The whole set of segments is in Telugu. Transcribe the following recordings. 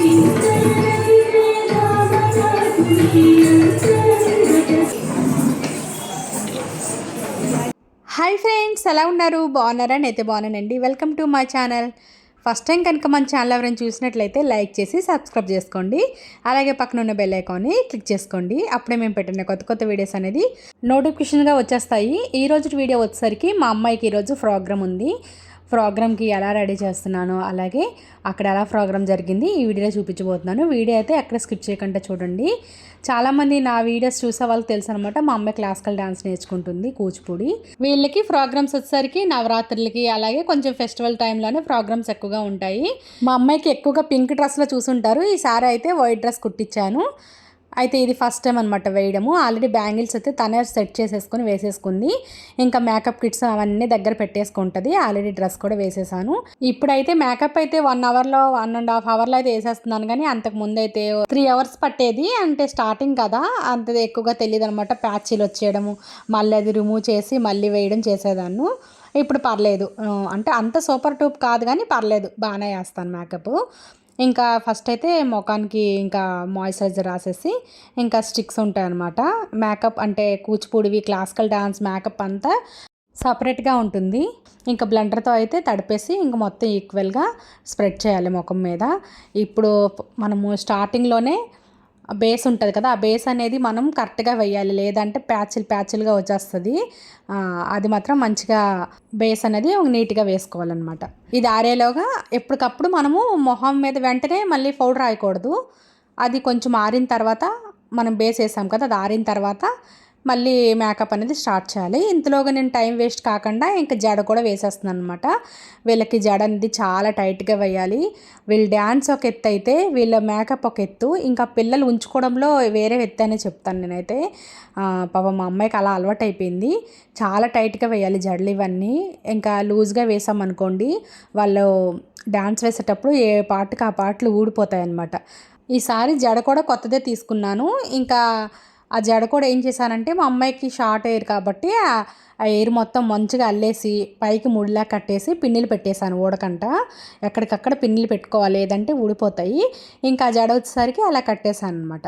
హాయ్ ఫ్రెండ్స్ ఎలా ఉన్నారు? బాగున్నారా? నేనైతే బాగున్నానండి. Welcome to my channel first time కనుక మన ఛానల్ ఎవరైనా చూసినట్లయితే లైక్ చేసి సబ్స్క్రైబ్ చేసుకోండి. అలాగే పక్కన ఉన్న బెల్ ఐకాన్ని క్లిక్ చేసుకోండి. అప్పుడే మేము పెట్టిన కొత్త కొత్త వీడియోస్ అనేది నోటిఫికేషన్గా వచ్చేస్తాయి. ఈ రోజు వీడియో వచ్చేసరికి మా అమ్మాయికి ఈరోజు ప్రోగ్రామ్ ఉంది. ప్రోగ్రామ్కి ఎలా రెడీ చేస్తున్నాను అలాగే అక్కడ ఎలా ప్రోగ్రామ్ జరిగింది ఈ వీడియోలో చూపించబోతున్నాను. వీడియో అయితే ఎక్కడ స్కిప్ చేయకుండా చూడండి. చాలామంది నా వీడియోస్ చూసే వాళ్ళకి తెలుసు అనమాట మా అమ్మాయి క్లాసికల్ డాన్స్ నేర్చుకుంటుంది కూచిపూడి. వీళ్ళకి ప్రోగ్రామ్స్ వచ్చేసరికి నవరాత్రులకి అలాగే కొంచెం ఫెస్టివల్ టైంలోనే ప్రోగ్రామ్స్ ఎక్కువగా ఉంటాయి. మా అమ్మాయికి ఎక్కువగా పింక్ డ్రెస్లో చూసుంటారు. ఈసారి అయితే వైట్ డ్రెస్ కుట్టించాను. అయితే ఇది ఫస్ట్ టైం అనమాట వేయడము. ఆల్రెడీ బ్యాంగిల్స్ అయితే తనే సెట్ చేసేసుకొని వేసేసుకుంది. ఇంకా మేకప్ కిట్స్ అవన్నీ దగ్గర పెట్టేసుకుంటుంది. ఆల్రెడీ డ్రెస్ కూడా వేసేసాను. ఇప్పుడైతే మేకప్ అయితే వన్ అవర్లో వన్ అండ్ హాఫ్ అవర్లో అయితే వేసేస్తున్నాను. కానీ అంతకు ముందు అయితే త్రీ అవర్స్ పట్టేది. అంటే స్టార్టింగ్ కదా. అంత ఎక్కువగా తెలియదు అనమాట ప్యాచీలు వచ్చేయడము. మళ్ళీ అది రిమూవ్ చేసి మళ్ళీ వేయడం చేసేదాన్ని. ఇప్పుడు పర్లేదు. అంటే అంత సూపర్ టూప్ కాదు కానీ పర్లేదు. బాగానే వేస్తాను మేకప్ ఇంకా ఫస్ట్ అయితే ముఖానికి ఇంకా మాయిశ్చరైజర్ రాసేసి ఇంకా స్టిక్స్ ఉంటాయన్నమాట. మేకప్ అంటే కూచిపూడివి క్లాసికల్ డాన్స్ మేకప్ అంతా సపరేట్గా ఉంటుంది. ఇంకా బ్లెండర్తో అయితే తడిపేసి ఇంక మొత్తం ఈక్వల్గా స్ప్రెడ్ చేయాలి ముఖం మీద. ఇప్పుడు మనము స్టార్టింగ్లోనే బేస్ ఉంటుంది కదా ఆ బేస్ అనేది మనం కరెక్ట్గా వేయాలి. లేదంటే ప్యాచులు ప్యాచులుగా వచ్చేస్తుంది. అది మాత్రం మంచిగా బేస్ అనేది నీట్గా వేసుకోవాలన్నమాట. ఇది ఆరేలోగా ఎప్పటికప్పుడు మనము మొహం మీద వెంటనే మళ్ళీ పౌడర్ రాయకూడదు. అది కొంచెం ఆరిన తర్వాత మనం బేస్ వేసాం కదా అది ఆరిన తర్వాత మళ్ళీ మేకప్ అనేది స్టార్ట్ చేయాలి. ఇంతలోగా నేను టైం వేస్ట్ కాకుండా ఇంకా జడ కూడా వేసేస్తున్నాను అనమాట వీళ్ళకి జడ అనేది చాలా టైట్గా వేయాలి. వీళ్ళ డ్యాన్స్ ఒక ఎత్తు అయితే వీళ్ళ మేకప్ ఒక ఎత్తు. ఇంకా పిల్లలు ఉంచుకోవడంలో వేరే ఎత్తు అనే చెప్తాను నేనైతే. పాప మా అమ్మాయికి అలా అలవాటు అయిపోయింది. చాలా టైట్గా వేయాలి జడలు ఇవన్నీ. ఇంకా లూజ్గా వేసామనుకోండి వాళ్ళు డ్యాన్స్ వేసేటప్పుడు ఏ పాటకి ఆ పాటలు ఊడిపోతాయి అన్నమాట ఈసారి జడ కూడా కొత్తదే తీసుకున్నాను. ఇంకా ఆ జడ కూడా ఏం చేశానంటే మా అమ్మాయికి షార్ట్ ఎయిర్ కాబట్టి ఆ ఎయిర్ మొత్తం మంచిగా అల్లేసి పైకి ముడిలా కట్టేసి పిన్నిలు పెట్టేశాను ఊడకంట. ఎక్కడికక్కడ పిన్నిలు పెట్టుకోవాలి లేదంటే ఊడిపోతాయి. ఇంకా ఆ జడ వచ్చేసరికి అలా కట్టేశాను అనమాట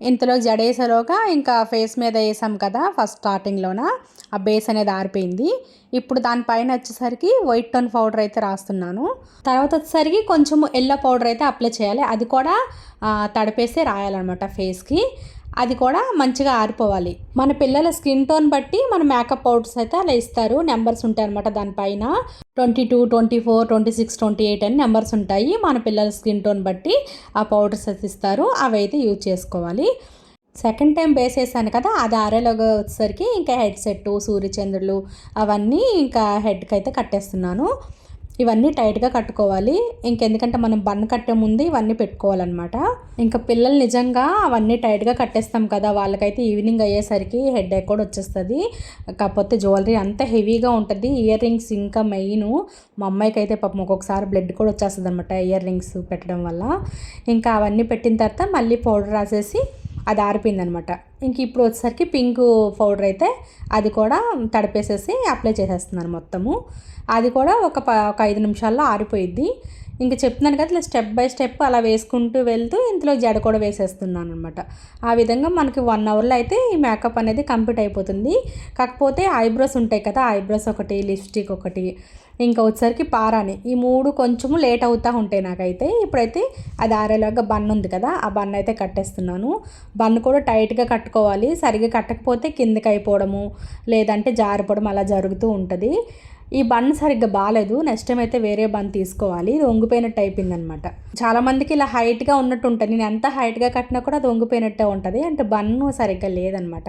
ఇంతలో జడేసలోగా ఇంకా ఫేస్ మీద వేసాం కదా ఫస్ట్ స్టార్టింగ్లోన. ఆ బేస్ అనేది ఆరిపోయింది. ఇప్పుడు దానిపైన వచ్చేసరికి వైట్ టోన్ పౌడర్ అయితే రాస్తున్నాను. తర్వాత వచ్చేసరికి కొంచెం ఎల్లో పౌడర్ అయితే అప్లై చేయాలి. అది కూడా తడిపేస్తే రాయాలన్నమాట ఫేస్కి. అది కూడా మంచిగా ఆరిపోవాలి. మన పిల్లల స్కిన్ టోన్ బట్టి మన మేకప్ పౌడర్స్ అయితే అలా ఇస్తారు. నెంబర్స్ ఉంటాయి అనమాట దానిపైన twenty two twenty four twenty six twenty eight అని నెంబర్స్ ఉంటాయి. మన పిల్లల స్కిన్ టోన్ బట్టి ఆ పౌడర్స్ అయితే ఇస్తారు. అవి అయితే యూజ్ చేసుకోవాలి. సెకండ్ టైం బేస్ వేసాను కదా అది ఆరేలోగా వచ్చేసరికి ఇంకా హెడ్ సెట్ సూర్యచంద్రులు అవన్నీ ఇంకా హెడ్కి అయితే కట్టేస్తున్నాను. ఇవన్నీ టైట్గా కట్టుకోవాలి. ఇంకెందుకంటే మనం బన్ కట్టే ముందు ఇవన్నీ పెట్టుకోవాలన్నమాట. ఇంకా పిల్లలు నిజంగా అవన్నీ టైట్గా కట్టేస్తాం కదా వాళ్ళకైతే ఈవినింగ్ అయ్యేసరికి హెడ్ ఎక్ కూడా వచ్చేస్తుంది. కాకపోతే జ్యువెలరీ అంత హెవీగా ఉంటుంది. ఇయర్ రింగ్స్ ఇంకా మెయిన్. మా అమ్మాయికి అయితే పాపం ఒక్కొక్కసారి బ్లడ్ కూడా వచ్చేస్తుంది అనమాట ఇయర్ రింగ్స్ పెట్టడం వల్ల. ఇంకా అవన్నీ పెట్టిన తర్వాత మళ్ళీ పౌడర్ రాసేసి అది ఆరిపోయిందనమాట. ఇంక ఇప్పుడు వచ్చేసరికి పింక్ పౌడర్ అయితే అది కూడా తడిపేసేసి అప్లై చేసేస్తున్నాను మొత్తము. అది కూడా ఒక ప ఒక ఐదు నిమిషాల్లో ఆరిపోయిద్ది. ఇంకా చెప్తున్నాను కదా ఇలా స్టెప్ బై స్టెప్ అలా వేసుకుంటూ వెళ్తూ ఇందులో జడ కూడా వేసేస్తున్నాను అనమాట ఆ విధంగా మనకి వన్ అవర్లో అయితే ఈ మేకప్ అనేది కంప్లీట్ అయిపోతుంది. కాకపోతే ఐబ్రోస్ ఉంటాయి కదా ఐబ్రోస్ ఒకటి లిప్స్టిక్ ఒకటి ఇంకా వచ్చేసరికి పారాని. ఈ మూడు కొంచెము లేట్ అవుతూ ఉంటాయి నాకైతే. ఇప్పుడైతే అది ఆరేలాగా బన్ ఉంది కదా ఆ బన్ అయితే కట్టేస్తున్నాను. బన్ కూడా టైట్గా కట్టుకోవాలి. సరిగ్గా కట్టకపోతే కిందకి అయిపోవడము లేదంటే జారిపోవడం అలా జరుగుతూ ఉంటుంది. ఈ బన్ సరిగ్గా బాగాలేదు నెక్స్ట్ టైం అయితే వేరే బన్ తీసుకోవాలి. ఇది వంగిపోయినట్టు అయిపోయింది అనమాట చాలా మందికి ఇలా హైట్గా ఉన్నట్టు ఉంటుంది. నేను ఎంత హైట్గా కట్టినా కూడా అది వంగిపోయినట్టే ఉంటుంది. అంటే బన్ను సరిగ్గా లేదనమాట.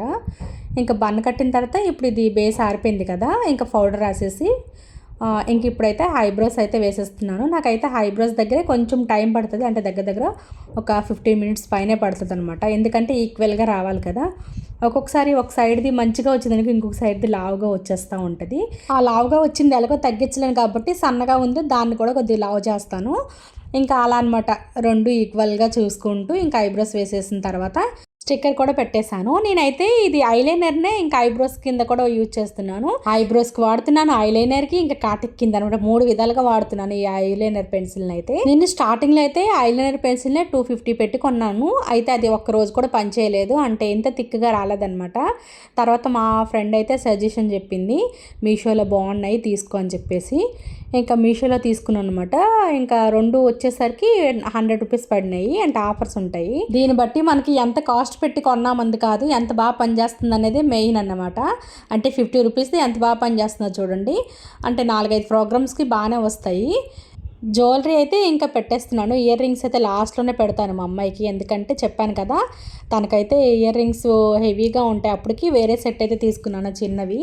ఇంకా బన్ కట్టిన తర్వాత ఇప్పుడు ఇది బేస్ ఆరిపోయింది కదా ఇంకా పౌడర్ రాసేసి ఇంక ఇప్పుడైతే ఐబ్రోస్ అయితే వేసేస్తున్నాను. నాకైతే ఐబ్రోస్ దగ్గరే కొంచెం టైం పడుతుంది. అంటే దగ్గర దగ్గర ఒక ఫిఫ్టీన్ మినిట్స్ పైనే పడుతుంది అనమాట ఎందుకంటే ఈక్వల్గా రావాలి కదా. ఒక్కొక్కసారి ఒక సైడ్ది మంచిగా వచ్చిందానికి ఇంకొక సైడ్ది లావుగా వచ్చేస్తూ ఉంటుంది. ఆ లావుగా వచ్చింది ఎలాగో తగ్గించలేను కాబట్టి సన్నగా ఉంది. దాన్ని కూడా కొద్దిగా లావు చేస్తాను. ఇంకా అలా అనమాట రెండు ఈక్వల్గా చూసుకుంటూ ఇంకా ఐబ్రోస్ వేసేసిన తర్వాత స్టిక్కర్ కూడా పెట్టేశాను. నేనైతే ఇది ఐలైనర్నే ఇంకా ఐబ్రోస్ కింద కూడా యూజ్ చేస్తున్నాను. ఐబ్రోస్కి వాడుతున్నాను. ఐలైనర్కి ఇంకా కాటిక్ కింద అనమాట. మూడు విధాలుగా వాడుతున్నాను ఈ ఐలైనర్ పెన్సిల్ని అయితే నేను స్టార్టింగ్లో అయితే ఐలైనర్ పెన్సిల్నే టూ ఫిఫ్టీ పెట్టి కొన్నాను. అయితే అది ఒక్క రోజు కూడా పనిచేయలేదు అంటే ఎంత థిక్గా రాలేదనమాట. తర్వాత మా ఫ్రెండ్ అయితే సజెషన్ చెప్పింది. మీషోలో బాగున్నాయి తీసుకో అని చెప్పేసి. ఇంకా మీషోలో తీసుకున్నాను అనమాట ఇంకా రెండు వచ్చేసరికి హండ్రెడ్ రూపీస్ పడినాయి అంటే ఆఫర్స్ ఉంటాయి. దీన్ని బట్టి మనకి ఎంత కాస్ట్ పెట్టి కొన్నామంది కాదు ఎంత బాగా పనిచేస్తుంది అనేది మెయిన్ అన్నమాట. అంటే ఫిఫ్టీ రూపీస్ది ఎంత బాగా పనిచేస్తుందో చూడండి. అంటే నాలుగైదు ప్రోగ్రామ్స్కి బాగానే వస్తాయి. జ్యువెలరీ అయితే ఇంకా పెట్టేస్తున్నాను. ఇయర్ రింగ్స్ అయితే లాస్ట్లోనే పెడతాను మా అమ్మాయికి. ఎందుకంటే చెప్పాను కదా తనకైతే ఇయర్ రింగ్స్ హెవీగా ఉంటాయి. అప్పటికి వేరే సెట్ అయితే తీసుకున్నాను చిన్నవి.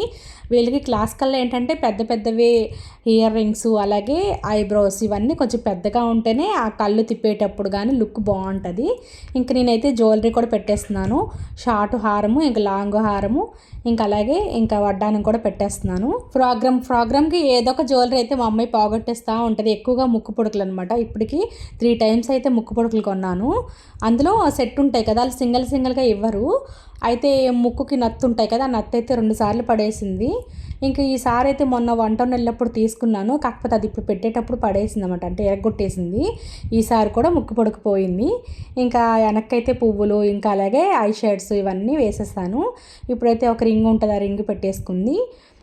వీళ్ళకి క్లాస్ కల్లా ఏంటంటే పెద్ద పెద్దవి ఇయర్ రింగ్స్ అలాగే ఐబ్రోస్ ఇవన్నీ కొంచెం పెద్దగా ఉంటేనే ఆ కళ్ళు తిప్పేటప్పుడు కానీ లుక్ బాగుంటుంది. ఇంక నేనైతే జ్యువెలరీ కూడా పెట్టేస్తున్నాను. షార్ట్ హారము ఇంకా లాంగ్ హారము ఇంకా అలాగే ఇంకా వడ్డానం కూడా పెట్టేస్తున్నాను. ప్రోగ్రామ్ ప్రోగ్రామ్కి ఏదో ఒక జ్యువెలరీ అయితే మా అమ్మాయి పోగొట్టేస్తూ ఉంటుంది. ఎక్కువగా ముక్కు పొడుకులు అనమాట ఇప్పటికి త్రీ టైమ్స్ అయితే ముక్కు పొడుకులు కొన్నాను. అందులో సెట్ ఉంటాయి కదా వాళ్ళు సింగిల్ సింగిల్గా ఇవ్వరు. అయితే ముక్కుకి నత్తు ఉంటాయి కదా ఆ నత్తు అయితే రెండు సార్లు పడేసింది. ఇంకా ఈసారి అయితే మొన్న వంట వెళ్ళినప్పుడు తీసుకున్నాను. కాకపోతే అది ఇప్పుడు పెట్టేటప్పుడు పడేసింది అనమాట అంటే ఎరగొట్టేసింది. ఈసారి కూడా ముక్కు పొడుకుపోయింది ఇంకా వెనక్కైతే పువ్వులు ఇంకా అలాగే ఐ షేడ్స్ ఇవన్నీ వేసేస్తాను. ఇప్పుడైతే ఒక రింగ్ ఉంటుంది ఆ రింగ్ పెట్టేసుకుంది.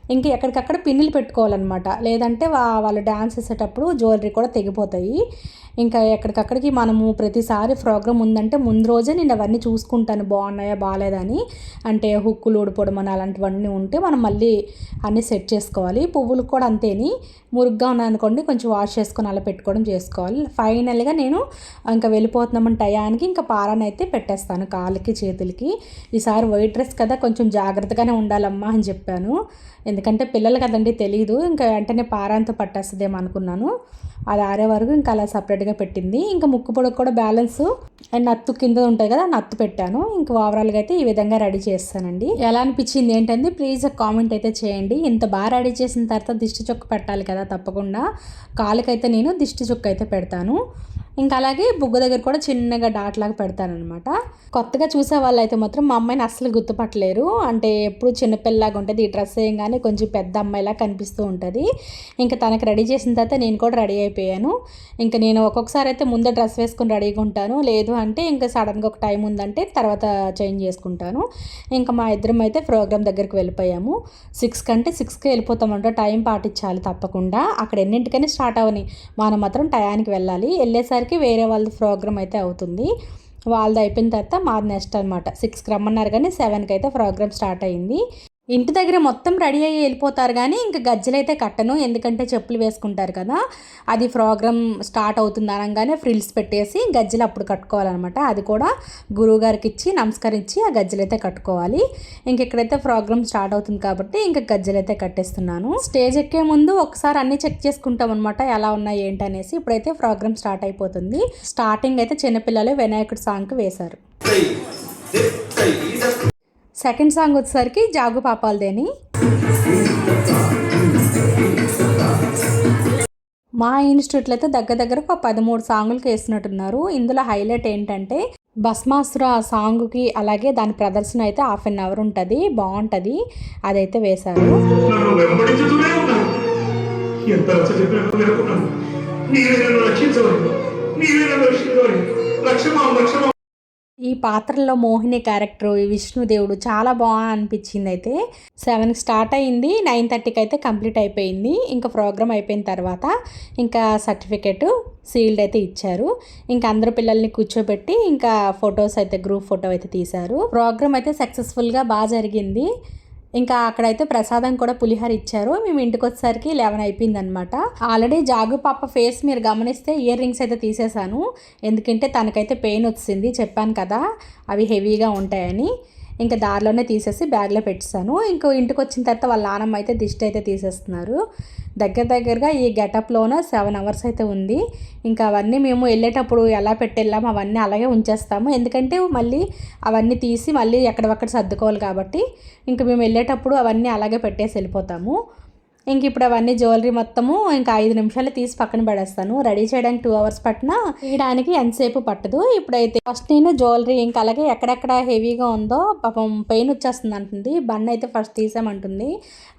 ఇంకా ఎక్కడికక్కడ పిన్నులు పెట్టుకోవాలన్నమాట. లేదంటే వాళ్ళు డ్యాన్స్ వేసేటప్పుడు జ్యువెలరీ కూడా తెగిపోతాయి. ఇంకా ఎక్కడికక్కడికి మనము ప్రతిసారి ప్రోగ్రామ్ ఉందంటే ముందు రోజే నేను అవన్నీ చూసుకుంటాను. బాగున్నాయా బాగాలేదని అంటే హుక్కులు ఊడిపోవడం అని అలాంటివన్నీ ఉంటే మనం మళ్ళీ అన్నీ సెట్ చేసుకోవాలి. పువ్వులు కూడా అంతేని. మురుగ్గా ఉన్నాయనుకోండి కొంచెం వాష్ చేసుకొని అలా పెట్టుకోవడం చేసుకోవాలి. ఫైనల్గా నేను ఇంకా వెళ్ళిపోతున్నామని టయానికి ఇంకా పారాన్ని అయితే పెట్టేస్తాను కాళ్ళకి చేతులకి. ఈసారి వైట్ డ్రెస్ కదా కొంచెం జాగ్రత్తగానే ఉండాలమ్మా అని చెప్పాను. ఎందుకంటే పిల్లలు కదండి తెలియదు ఇంకా వెంటనే పారాంతో పట్టేస్తుందేమో అనుకున్నాను. అది ఆరే వరకు ఇంకా అలా సపరేట్గా పెట్టింది. ఇంకా ముక్కు పొడకు కూడా బ్యాలెన్స్. అండ్ నత్తు కింద ఉంటుంది కదా నత్తు పెట్టాను. ఇంకా ఓవరాల్గా అయితే ఈ విధంగా రెడీ చేస్తానండి. ఎలా అనిపించింది ఏంటంటే ప్లీజ్ కామెంట్ అయితే చేయండి. ఇంత బాగా రెడీ చేసిన తర్వాత దిష్టి చొక్క పెట్టాలి కదా తప్పకుండా. కాలుకైతే నేను దిష్టి చొక్క అయితే పెడతాను. ఇంకా అలాగే బుగ్గ దగ్గర కూడా చిన్నగా డాట్ లాగా పెడతానమాట కొత్తగా చూసే వాళ్ళు అయితే మాత్రం మా అమ్మాయిని అస్సలు గుర్తుపట్టలేరు. అంటే ఎప్పుడు చిన్నపిల్లలాగా ఉంటుంది ఈ డ్రెస్ వేయంగానే కొంచెం పెద్ద అమ్మాయిలా కనిపిస్తూ ఉంటుంది. ఇంకా తనకి రెడీ చేసిన తర్వాత నేను కూడా రెడీ అయిపోయాను. ఇంకా నేను ఒక్కొక్కసారి అయితే ముందే డ్రెస్ వేసుకుని రెడీగా ఉంటాను. లేదు అంటే ఇంకా సడన్గా ఒక టైం ఉందంటే తర్వాత చేంజ్ చేసుకుంటాను. ఇంకా మా ఇద్దరం అయితే ప్రోగ్రామ్ దగ్గరికి వెళ్ళిపోయాము. సిక్స్ కంటే సిక్స్కి వెళ్ళిపోతామంటే టైం పాటించాలి తప్పకుండా. అక్కడ ఎన్నింటికైనా స్టార్ట్ అవని. మనం మాత్రం టయానికి వెళ్ళాలి. వెళ్ళేసరికి వచ్చేసరికి వేరే వాళ్ళది ప్రోగ్రామ్ అయితే అవుతుంది. వాళ్ళది అయిపోయిన తర్వాత మాది నెక్స్ట్ అనమాట సిక్స్కి రమ్మన్నారు కానీ సెవెన్కి అయితే ప్రోగ్రామ్ స్టార్ట్ అయింది. ఇంటి దగ్గర మొత్తం రెడీ అయ్యి వెళ్ళిపోతారు కానీ ఇంకా గజ్జలైతే కట్టను ఎందుకంటే చెప్పులు వేసుకుంటారు కదా. అది ప్రోగ్రామ్ స్టార్ట్ అవుతుంది అనగానే ఫ్రిల్స్ పెట్టేసి గజ్జలు అప్పుడు కట్టుకోవాలన్నమాట. అది కూడా గురువుగారికి ఇచ్చి నమస్కరించి ఆ గజ్జలైతే కట్టుకోవాలి. ఇంక ఇక్కడైతే ప్రోగ్రామ్ స్టార్ట్ అవుతుంది కాబట్టి ఇంకా గజ్జలైతే కట్టేస్తున్నాను. స్టేజ్ ఎక్కే ముందు ఒకసారి అన్ని చెక్ చేసుకుంటాం అనమాట ఎలా ఉన్నాయి ఏంటనేసి ఇప్పుడైతే ప్రోగ్రామ్ స్టార్ట్ అయిపోతుంది. స్టార్టింగ్ అయితే చిన్నపిల్లలు వినాయకుడి సాంగ్కి వేశారు. సెకండ్ సాంగ్ వచ్చేసరికి జాగు పాపాలదేని మా ఇన్స్టిట్యూట్లో అయితే దగ్గర దగ్గర ఒక పదమూడు సాంగులకి వేసినట్టున్నారు ఇందులో హైలైట్ ఏంటంటే భస్మాసుర సాంగ్కి అలాగే దాని ప్రదర్శన అయితే హాఫ్ అన్ అవర్ ఉంటుంది బాగుంటుంది అదైతే వేశారు. ఎంత ఈ పాత్రలో మోహిని క్యారెక్టర్ విష్ణుదేవుడు చాలా బాగా అనిపించింది అయితే. సెవెన్కి స్టార్ట్ అయింది నైన్ థర్టీకి అయితే కంప్లీట్ అయిపోయింది. ఇంకా ప్రోగ్రామ్ అయిపోయిన తర్వాత ఇంకా సర్టిఫికెట్ సీల్డ్ అయితే ఇచ్చారు. ఇంకా అందరు పిల్లల్ని కూర్చోబెట్టి ఇంకా ఫొటోస్ అయితే గ్రూప్ ఫోటో అయితే తీశారు. ప్రోగ్రామ్ అయితే సక్సెస్ఫుల్గా బాగా జరిగింది. ఇంకా అక్కడైతే ప్రసాదం కూడా పులిహోర ఇచ్చారు. మేము ఇంటికి వచ్చేసరికి లెవెన్ అయిపోయింది అనమాట ఆల్రెడీ జాగు పాప ఫేస్ మీరు గమనిస్తే ఇయర్ రింగ్స్ అయితే తీసేశాను. ఎందుకంటే తనకైతే పెయిన్ వచ్చింది చెప్పాను కదా. అవి హెవీగా ఉంటాయని. ఇంకా దారిలోనే తీసేసి బ్యాగ్లో పెట్టేశాను. ఇంకో ఇంటికి వచ్చిన తర్వాత వాళ్ళ నానమ్మ అయితే దిష్టి అయితే తీసేస్తున్నారు. దగ్గర దగ్గరగా ఈ గెటప్లోన సెవెన్ అవర్స్ అయితే ఉంది. ఇంకా అవన్నీ మేము వెళ్ళేటప్పుడు ఎలా పెట్టెళ్ళాము అవన్నీ అలాగే ఉంచేస్తాము. ఎందుకంటే మళ్ళీ అవన్నీ తీసి మళ్ళీ ఎక్కడవక్కడ సర్దుకోవాలి కాబట్టి ఇంకా మేము వెళ్ళేటప్పుడు అవన్నీ అలాగే పెట్టేసి వెళ్ళిపోతాము. ఇంక ఇప్పుడు అవన్నీ జ్యువెలరీ మొత్తము ఇంకా ఐదు నిమిషాలు తీసి పక్కన పడేస్తాను. రెడీ చేయడానికి టూ అవర్స్ పట్టిన తీయడానికి ఎంతసేపు పట్టదు. ఇప్పుడైతే ఫస్ట్ నేను జ్యువెలరీ ఇంకా అలాగే ఎక్కడెక్కడ హెవీగా ఉందో పాపం పెయిన్ వచ్చేస్తుంది అంటుంది. బండ్ అయితే ఫస్ట్ తీసామంటుంది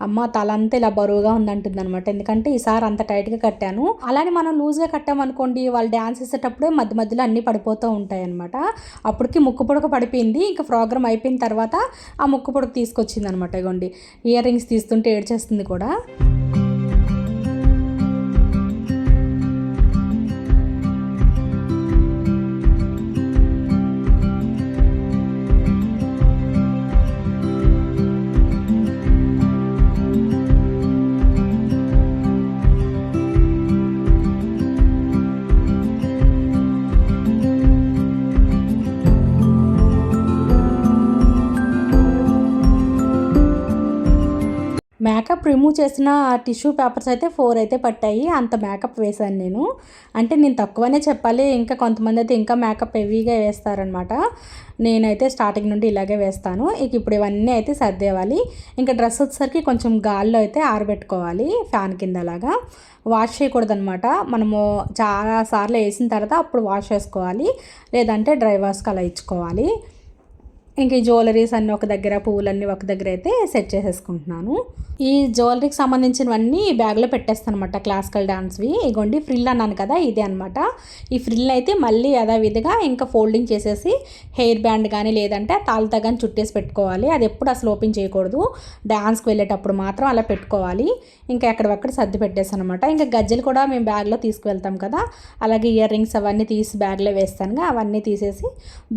అమ్మ తల అంతా ఇలా బరువుగా ఉందంటుంది అనమాట ఎందుకంటే ఈసారి అంత టైట్గా కట్టాను. అలానే మనం లూజ్గా కట్టామనుకోండి వాళ్ళు డ్యాన్స్ వేసేటప్పుడే మధ్య మధ్యలో అన్నీ పడిపోతూ ఉంటాయి అనమాట అప్పటికి ముక్కు పొడక పడిపోయింది. ఇంకా ప్రోగ్రామ్ అయిపోయిన తర్వాత ఆ ముక్కు పొడక తీసుకొచ్చింది అనమాట ఇగోండి. ఇయర్ రింగ్స్ తీస్తుంటే ఏడ్చేస్తుంది కూడా. మేకప్ రిమూవ్ చేసిన టిష్యూ పేపర్స్ అయితే ఫోర్ అయితే పట్టాయి. అంత మేకప్ వేశాను నేను. అంటే నేను తక్కువనే చెప్పాలి. ఇంకా కొంతమంది అయితే ఇంకా మేకప్ హెవీగా వేస్తారనమాట నేనైతే స్టార్టింగ్ నుండి ఇలాగే వేస్తాను. ఇక ఇప్పుడు ఇవన్నీ అయితే సర్దేవాలి. ఇంకా డ్రెస్ వచ్చేసరికి కొంచెం గాల్లో అయితే ఆరబెట్టుకోవాలి. ఫ్యాన్ కింద అలాగా వాష్ చేయకూడదనమాట మనము చాలా సార్లు వేసిన తర్వాత అప్పుడు వాష్ చేసుకోవాలి. లేదంటే డ్రై వాష్కి అలా ఇచ్చుకోవాలి. ఇంక ఈ జ్యువెలరీస్ అన్నీ ఒక దగ్గర పువ్వులన్నీ ఒక దగ్గర అయితే సెట్ చేసేసుకుంటున్నాను. ఈ జ్యువెలరీకి సంబంధించినవన్నీ బ్యాగ్లో పెట్టేస్తాను అనమాట క్లాసికల్ డాన్స్వి ఇగోండి ఫ్రిల్ అన్నాను కదా ఇదే అనమాట ఈ ఫ్రిల్ అయితే మళ్ళీ యథావిధిగా ఇంకా ఫోల్డింగ్ చేసేసి హెయిర్ బ్యాండ్ కానీ లేదంటే తాళతా కానీ చుట్టేసి పెట్టుకోవాలి. అది ఎప్పుడు అసలు ఓపెన్ చేయకూడదు. డ్యాన్స్కి వెళ్ళేటప్పుడు మాత్రం అలా పెట్టుకోవాలి. ఇంకా ఎక్కడెక్కడ సర్ది పెట్టేస్తాను అనమాట ఇంకా గజ్జలు కూడా మేము బ్యాగ్లో తీసుకువెళ్తాం కదా అలాగే ఇయర్ రింగ్స్ అవన్నీ తీసి బ్యాగ్లో వేస్తాను అవన్నీ తీసేసి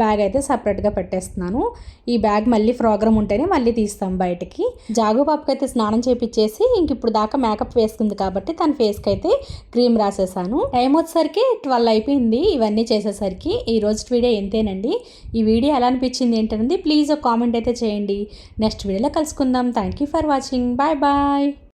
బ్యాగ్ అయితే సపరేట్గా పెట్టేస్తున్నాను. ఈ బ్యాగ్ మళ్ళీ ప్రోగ్రామ్ ఉంటేనే మళ్ళీ తీస్తాం బయటికి. జాగు పాపకి అయితే స్నానం చేపించేసి ఇంక ఇప్పుడు దాకా మేకప్ వేసుకుంది కాబట్టి తన ఫేస్కి అయితే క్రీమ్ రాసేసాను. టైం వచ్చేసరికి ట్వెల్వ్ అయిపోయింది. ఇవన్నీ చేసేసరికి ఈ రోజు వీడియో ఎంతేనండి ఈ వీడియో ఎలా అనిపించింది ఏంటనేది ప్లీజ్ ఒక కామెంట్ అయితే చేయండి. నెక్స్ట్ వీడియోలో కలుసుకుందాం. Thank you for watching bye bye